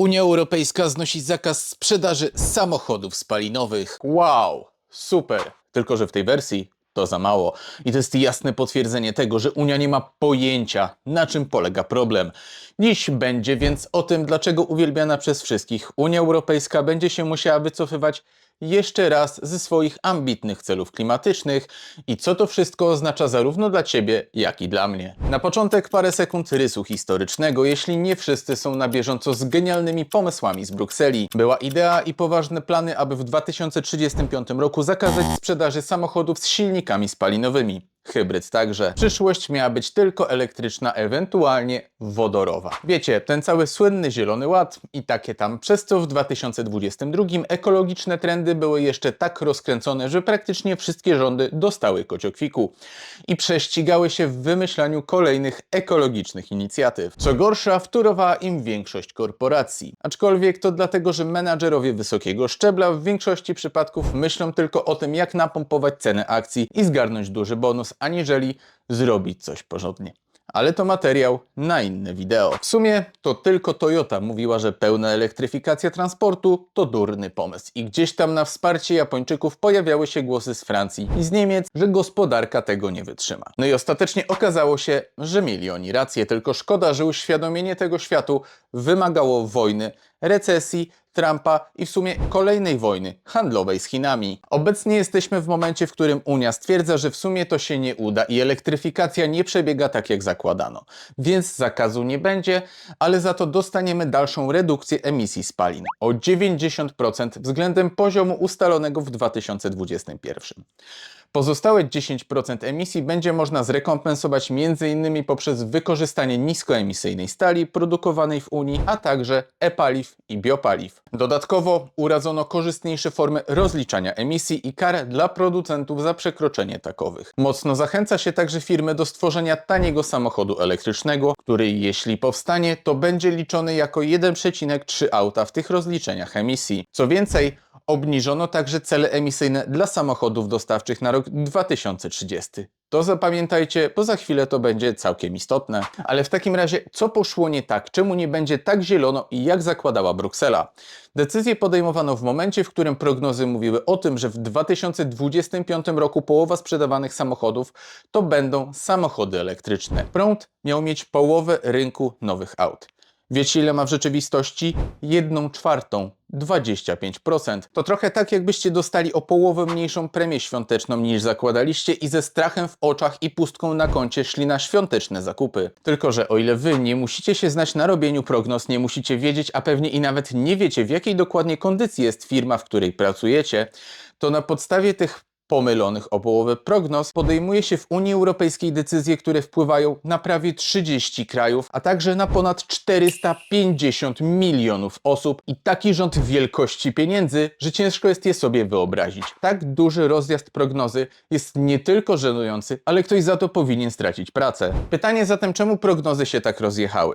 Unia Europejska znosi zakaz sprzedaży samochodów spalinowych. Wow, super. Tylko, że w tej wersji to za mało. I to jest jasne potwierdzenie tego, że Unia nie ma pojęcia, na czym polega problem. Dziś będzie więc o tym, dlaczego uwielbiana przez wszystkich Unia Europejska będzie się musiała wycofywać jeszcze raz ze swoich ambitnych celów klimatycznych i co to wszystko oznacza zarówno dla Ciebie, jak i dla mnie. Na początek parę sekund rysu historycznego, jeśli nie wszyscy są na bieżąco z genialnymi pomysłami z Brukseli. Była idea i poważne plany, aby w 2035 roku zakazać sprzedaży samochodów z silnikami spalinowymi. Hybryd także. Przyszłość miała być tylko elektryczna, ewentualnie wodorowa. Wiecie, ten cały słynny Zielony Ład i takie tam, przez co w 2022 ekologiczne trendy były jeszcze tak rozkręcone, że praktycznie wszystkie rządy dostały kociokwiku i prześcigały się w wymyślaniu kolejnych ekologicznych inicjatyw. Co gorsza, wtórowała im większość korporacji. Aczkolwiek to dlatego, że menadżerowie wysokiego szczebla w większości przypadków myślą tylko o tym, jak napompować cenę akcji i zgarnąć duży bonus, aniżeli zrobić coś porządnie. Ale to materiał na inne wideo. W sumie to tylko Toyota mówiła, że pełna elektryfikacja transportu to durny pomysł. I gdzieś tam na wsparcie Japończyków pojawiały się głosy z Francji i z Niemiec, że gospodarka tego nie wytrzyma. No i ostatecznie okazało się, że mieli oni rację, tylko szkoda, że uświadomienie tego światu wymagało wojny, recesji, Trumpa i w sumie kolejnej wojny handlowej z Chinami. Obecnie jesteśmy w momencie, w którym Unia stwierdza, że w sumie to się nie uda i elektryfikacja nie przebiega tak jak zakładano. Więc zakazu nie będzie, ale za to dostaniemy dalszą redukcję emisji spalin o 90% względem poziomu ustalonego w 2021. Pozostałe 10% emisji będzie można zrekompensować m.in. poprzez wykorzystanie niskoemisyjnej stali produkowanej w Unii, a także e-paliw i biopaliw. Dodatkowo uradzono korzystniejsze formy rozliczania emisji i kar dla producentów za przekroczenie takowych. Mocno zachęca się także firmy do stworzenia taniego samochodu elektrycznego, który jeśli powstanie, to będzie liczony jako 1,3 auta w tych rozliczeniach emisji. Co więcej, Obniżono także cele emisyjne dla samochodów dostawczych na rok 2030. To zapamiętajcie, bo za chwilę to będzie całkiem istotne. Ale w takim razie, co poszło nie tak? Czemu nie będzie tak zielono i jak zakładała Bruksela? Decyzję podejmowano w momencie, w którym prognozy mówiły o tym, że w 2025 roku połowa sprzedawanych samochodów to będą samochody elektryczne. Prąd miał mieć połowę rynku nowych aut. Wiecie ile ma w rzeczywistości? Jedną czwartą 25%. To trochę tak, jakbyście dostali o połowę mniejszą premię świąteczną niż zakładaliście i ze strachem w oczach i pustką na koncie szli na świąteczne zakupy. Tylko, że o ile wy nie musicie się znać na robieniu prognoz, nie musicie wiedzieć, a pewnie i nawet nie wiecie, w jakiej dokładnie kondycji jest firma, w której pracujecie, to na podstawie tych pomylonych o połowę prognoz, podejmuje się w Unii Europejskiej decyzje, które wpływają na prawie 30 krajów, a także na ponad 450 milionów osób i taki rząd wielkości pieniędzy, że ciężko jest je sobie wyobrazić. Tak duży rozjazd prognozy jest nie tylko żenujący, ale ktoś za to powinien stracić pracę. Pytanie zatem, czemu prognozy się tak rozjechały?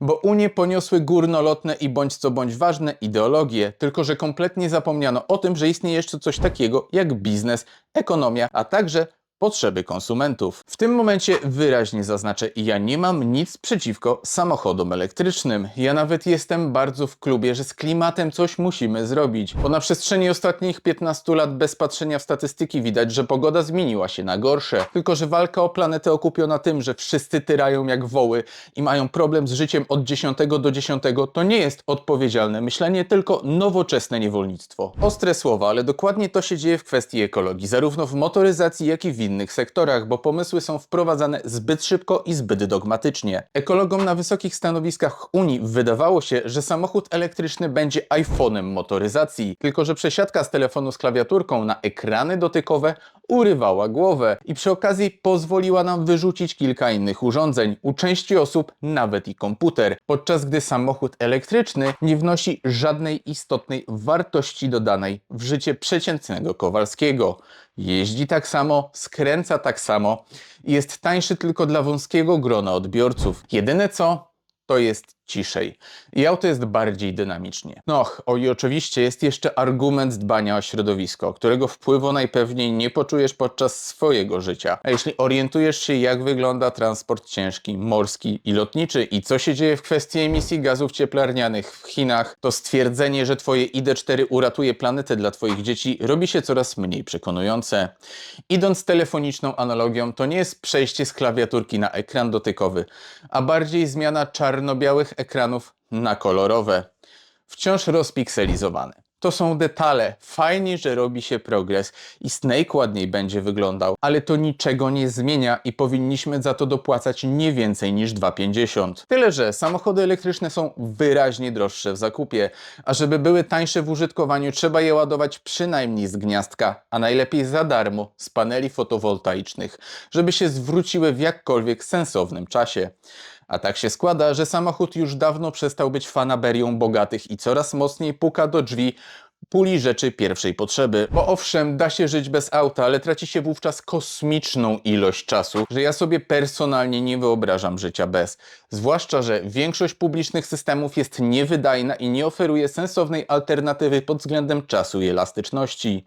Bo Unie poniosły górnolotne i bądź co bądź ważne ideologie, tylko że kompletnie zapomniano o tym, że istnieje jeszcze coś takiego jak biznes ekonomia, a także potrzeby konsumentów. W tym momencie wyraźnie zaznaczę, ja nie mam nic przeciwko samochodom elektrycznym. Ja nawet jestem bardzo w klubie, że z klimatem coś musimy zrobić. Bo na przestrzeni ostatnich 15 lat bez patrzenia w statystyki widać, że pogoda zmieniła się na gorsze. Tylko, że walka o planetę okupiona tym, że wszyscy tyrają jak woły i mają problem z życiem od 10 do 10, to nie jest odpowiedzialne myślenie, tylko nowoczesne niewolnictwo. Ostre słowa, ale dokładnie to się dzieje w kwestii ekologii, zarówno w motoryzacji, jak i w innych sektorach, bo pomysły są wprowadzane zbyt szybko i zbyt dogmatycznie. Ekologom na wysokich stanowiskach Unii wydawało się, że samochód elektryczny będzie iPhone'em motoryzacji, tylko że przesiadka z telefonu z klawiaturką na ekrany dotykowe urywała głowę i przy okazji pozwoliła nam wyrzucić kilka innych urządzeń, u części osób nawet i komputer, podczas gdy samochód elektryczny nie wnosi żadnej istotnej wartości dodanej w życie przeciętnego Kowalskiego. Jeździ tak samo, skręca tak samo i jest tańszy tylko dla wąskiego grona odbiorców. Jedyne co, to jest ciszej. I auto jest bardziej dynamicznie. No, o i oczywiście jest jeszcze argument dbania o środowisko, którego wpływu najpewniej nie poczujesz podczas swojego życia. A jeśli orientujesz się, jak wygląda transport ciężki, morski i lotniczy i co się dzieje w kwestii emisji gazów cieplarnianych w Chinach, to stwierdzenie, że twoje ID4 uratuje planetę dla twoich dzieci robi się coraz mniej przekonujące. Idąc telefoniczną analogią, to nie jest przejście z klawiaturki na ekran dotykowy, a bardziej zmiana czarno-białych ekranów na kolorowe, wciąż rozpikselizowane. To są detale. Fajnie, że robi się progres i Snake ładniej będzie wyglądał, ale to niczego nie zmienia i powinniśmy za to dopłacać nie więcej niż 2,50. Tyle, że samochody elektryczne są wyraźnie droższe w zakupie, a żeby były tańsze w użytkowaniu, trzeba je ładować przynajmniej z gniazdka, a najlepiej za darmo z paneli fotowoltaicznych, żeby się zwróciły w jakkolwiek sensownym czasie. A tak się składa, że samochód już dawno przestał być fanaberią bogatych i coraz mocniej puka do drzwi puli rzeczy pierwszej potrzeby. Bo owszem, da się żyć bez auta, ale traci się wówczas kosmiczną ilość czasu, że ja sobie personalnie nie wyobrażam życia bez. Zwłaszcza, że większość publicznych systemów jest niewydajna i nie oferuje sensownej alternatywy pod względem czasu i elastyczności.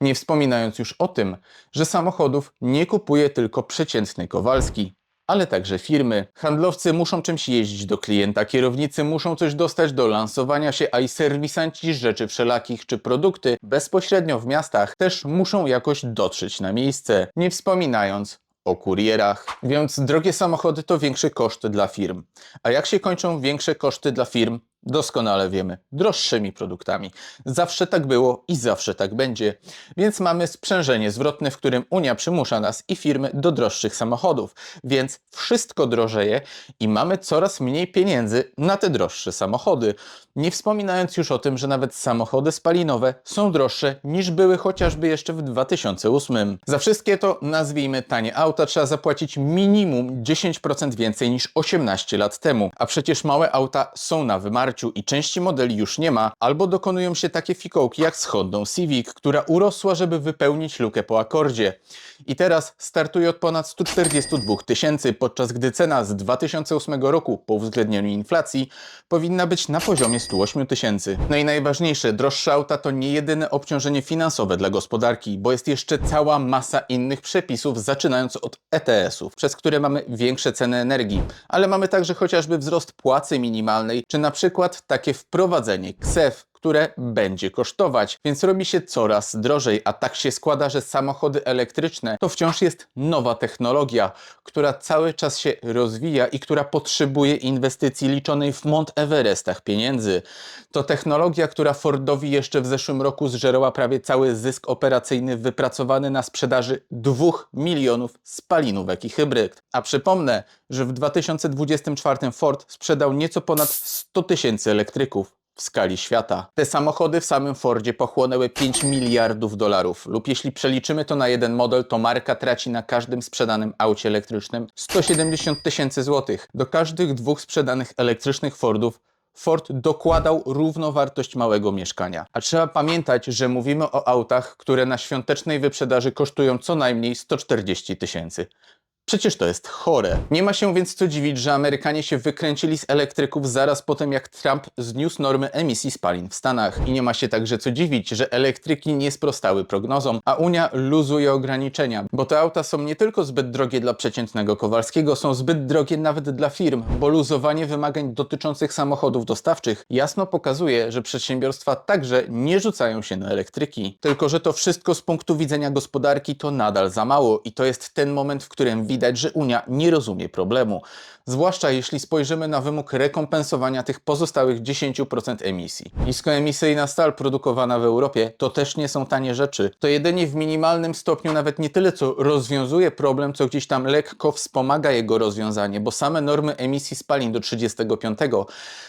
Nie wspominając już o tym, że samochodów nie kupuje tylko przeciętny Kowalski ale także firmy. Handlowcy muszą czymś jeździć do klienta, kierownicy muszą coś dostać do lansowania się, a i serwisanci rzeczy wszelakich czy produkty bezpośrednio w miastach też muszą jakoś dotrzeć na miejsce. Nie wspominając o kurierach. Więc drogie samochody to większy koszt dla firm. A jak się kończą większe koszty dla firm? Doskonale wiemy, droższymi produktami. Zawsze tak było i zawsze tak będzie. Więc mamy sprzężenie zwrotne, w którym Unia przymusza nas i firmy do droższych samochodów. Więc wszystko drożeje i mamy coraz mniej pieniędzy na te droższe samochody. Nie wspominając już o tym, że nawet samochody spalinowe są droższe niż były chociażby jeszcze w 2008. Za wszystkie to, nazwijmy tanie auta, trzeba zapłacić minimum 10% więcej niż 18 lat temu. A przecież małe auta są na i części modeli już nie ma, albo dokonują się takie fikołki jak z Hondą Civic, która urosła, żeby wypełnić lukę po akordzie. I teraz startuje od ponad 142 tysięcy, podczas gdy cena z 2008 roku po uwzględnieniu inflacji powinna być na poziomie 108 tysięcy. No i najważniejsze, droższe auta to nie jedyne obciążenie finansowe dla gospodarki, bo jest jeszcze cała masa innych przepisów, zaczynając od ETS-ów, przez które mamy większe ceny energii, ale mamy także chociażby wzrost płacy minimalnej, czy na przykład takie wprowadzenie KSEF, które będzie kosztować, więc robi się coraz drożej, a tak się składa, że samochody elektryczne to wciąż jest nowa technologia, która cały czas się rozwija i która potrzebuje inwestycji liczonej w Mont Everestach pieniędzy. To technologia, która Fordowi jeszcze w zeszłym roku zżerała prawie cały zysk operacyjny wypracowany na sprzedaży 2 milionów spalinówek i hybryd. A przypomnę, że w 2024 Ford sprzedał nieco ponad 100 tysięcy elektryków w skali świata. Te samochody w samym Fordzie pochłonęły 5 miliardów dolarów, lub jeśli przeliczymy to na jeden model, to marka traci na każdym sprzedanym aucie elektrycznym 170 tysięcy złotych. Do każdych dwóch sprzedanych elektrycznych Fordów Ford dokładał równowartość małego mieszkania. A trzeba pamiętać, że mówimy o autach, które na świątecznej wyprzedaży kosztują co najmniej 140 tysięcy. Przecież to jest chore. Nie ma się więc co dziwić, że Amerykanie się wykręcili z elektryków zaraz po tym, jak Trump zniósł normy emisji spalin w Stanach. I nie ma się także co dziwić, że elektryki nie sprostały prognozom, a Unia luzuje ograniczenia, bo te auta są nie tylko zbyt drogie dla przeciętnego Kowalskiego, są zbyt drogie nawet dla firm, bo luzowanie wymagań dotyczących samochodów dostawczych jasno pokazuje, że przedsiębiorstwa także nie rzucają się na elektryki. Tylko, że to wszystko z punktu widzenia gospodarki to nadal za mało i to jest ten moment, w którym widać, że Unia nie rozumie problemu. Zwłaszcza jeśli spojrzymy na wymóg rekompensowania tych pozostałych 10% emisji. Niskoemisyjna stal produkowana w Europie to też nie są tanie rzeczy. To jedynie w minimalnym stopniu nawet nie tyle co rozwiązuje problem, co gdzieś tam lekko wspomaga jego rozwiązanie, bo same normy emisji spalin do 35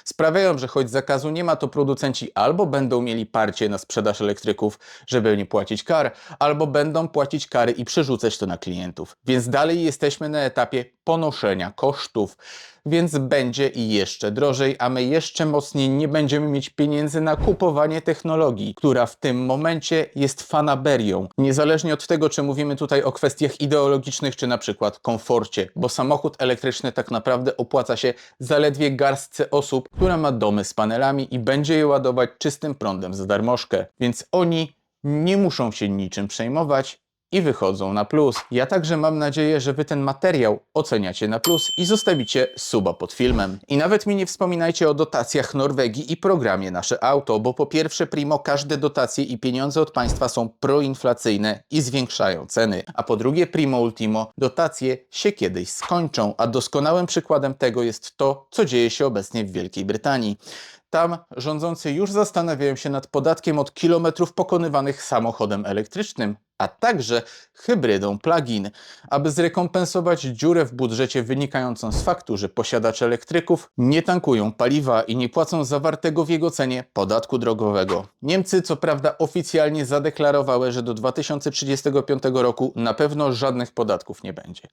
sprawiają, że choć zakazu nie ma, to producenci albo będą mieli parcie na sprzedaż elektryków, żeby nie płacić kar, albo będą płacić kary i przerzucać to na klientów. Więc dalej jest jesteśmy na etapie ponoszenia kosztów, więc będzie i jeszcze drożej, a my jeszcze mocniej nie będziemy mieć pieniędzy na kupowanie technologii, która w tym momencie jest fanaberią. Niezależnie od tego, czy mówimy tutaj o kwestiach ideologicznych, czy na przykład komforcie, bo samochód elektryczny tak naprawdę opłaca się zaledwie garstce osób, która ma domy z panelami i będzie je ładować czystym prądem za darmożkę. Więc oni nie muszą się niczym przejmować i wychodzą na plus. Ja także mam nadzieję, że Wy ten materiał oceniacie na plus i zostawicie suba pod filmem. I nawet mi nie wspominajcie o dotacjach Norwegii i programie Nasze Auto, bo po pierwsze primo każde dotacje i pieniądze od państwa są proinflacyjne i zwiększają ceny, a po drugie primo ultimo dotacje się kiedyś skończą, a doskonałym przykładem tego jest to, co dzieje się obecnie w Wielkiej Brytanii. Tam rządzący już zastanawiają się nad podatkiem od kilometrów pokonywanych samochodem elektrycznym, a także hybrydą plug-in, aby zrekompensować dziurę w budżecie wynikającą z faktu, że posiadacze elektryków nie tankują paliwa i nie płacą zawartego w jego cenie podatku drogowego. Niemcy co prawda oficjalnie zadeklarowały, że do 2035 roku na pewno żadnych podatków nie będzie.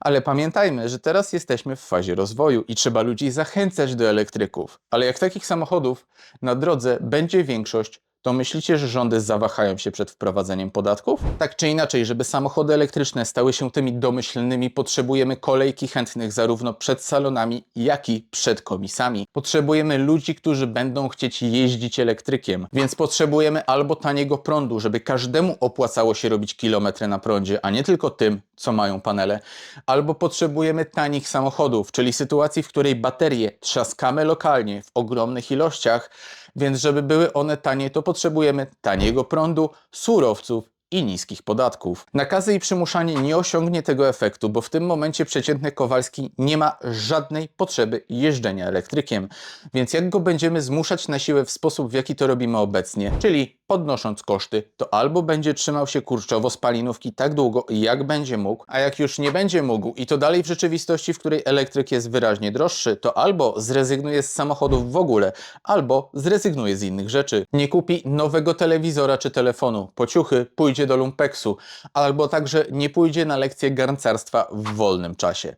Ale pamiętajmy, że teraz jesteśmy w fazie rozwoju i trzeba ludzi zachęcać do elektryków. Ale jak takich samochodów na drodze będzie większość, to myślicie, że rządy zawahają się przed wprowadzeniem podatków? Tak czy inaczej, żeby samochody elektryczne stały się tymi domyślnymi, potrzebujemy kolejki chętnych zarówno przed salonami, jak i przed komisami. Potrzebujemy ludzi, którzy będą chcieć jeździć elektrykiem, więc potrzebujemy albo taniego prądu, żeby każdemu opłacało się robić kilometry na prądzie, a nie tylko tym, co mają panele, albo potrzebujemy tanich samochodów, czyli sytuacji, w której baterie trzaskamy lokalnie w ogromnych ilościach, więc żeby były one tanie, to potrzebujemy taniego prądu, surowców i niskich podatków. Nakazy i przymuszanie nie osiągnie tego efektu, bo w tym momencie przeciętny Kowalski nie ma żadnej potrzeby jeżdżenia elektrykiem. Więc jak go będziemy zmuszać na siłę w sposób, w jaki to robimy obecnie, czyli podnosząc koszty, to albo będzie trzymał się kurczowo z palinówki tak długo, jak będzie mógł, a jak już nie będzie mógł i to dalej w rzeczywistości, w której elektryk jest wyraźnie droższy, to albo zrezygnuje z samochodów w ogóle, albo zrezygnuje z innych rzeczy. Nie kupi nowego telewizora czy telefonu, pociuchy, pójdzie do lumpeksu, albo także nie pójdzie na lekcję garncarstwa w wolnym czasie.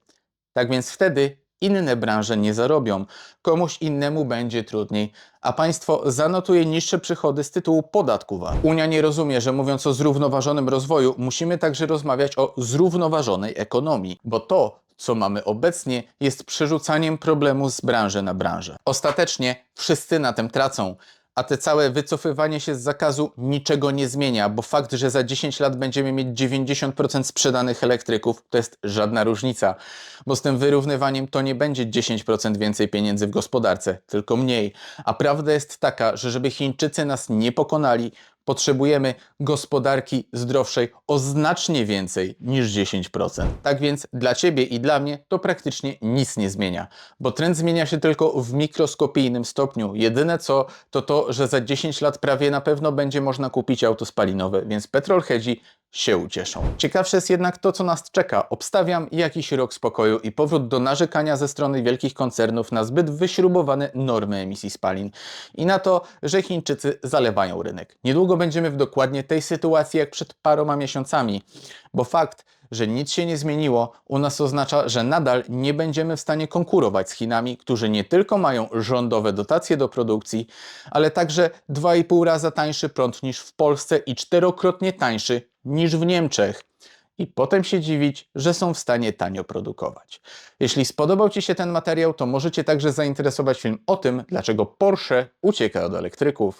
Tak więc wtedy inne branże nie zarobią, komuś innemu będzie trudniej, a państwo zanotuje niższe przychody z tytułu podatku VAT. Unia nie rozumie, że mówiąc o zrównoważonym rozwoju, musimy także rozmawiać o zrównoważonej ekonomii, bo to, co mamy obecnie, jest przerzucaniem problemu z branży na branżę. Ostatecznie wszyscy na tym tracą. A te całe wycofywanie się z zakazu niczego nie zmienia, bo fakt, że za 10 lat będziemy mieć 90% sprzedanych elektryków, to jest żadna różnica, bo z tym wyrównywaniem to nie będzie 10% więcej pieniędzy w gospodarce, tylko mniej. A prawda jest taka, że żeby Chińczycy nas nie pokonali, potrzebujemy gospodarki zdrowszej o znacznie więcej niż 10%. Tak więc dla Ciebie i dla mnie to praktycznie nic nie zmienia, bo trend zmienia się tylko w mikroskopijnym stopniu. Jedyne co, to to, że za 10 lat prawie na pewno będzie można kupić auto spalinowe, więc petrolheadzi się ucieszą. Ciekawsze jest jednak to, co nas czeka. Obstawiam jakiś rok spokoju i powrót do narzekania ze strony wielkich koncernów na zbyt wyśrubowane normy emisji spalin i na to, że Chińczycy zalewają rynek. Niedługo będziemy w dokładnie tej sytuacji jak przed paroma miesiącami, bo fakt, że nic się nie zmieniło, u nas oznacza, że nadal nie będziemy w stanie konkurować z Chinami, którzy nie tylko mają rządowe dotacje do produkcji, ale także 2,5 raza tańszy prąd niż w Polsce i czterokrotnie tańszy niż w Niemczech. I potem się dziwić, że są w stanie tanio produkować. Jeśli spodobał Ci się ten materiał, to możecie także zainteresować film o tym, dlaczego Porsche ucieka od elektryków.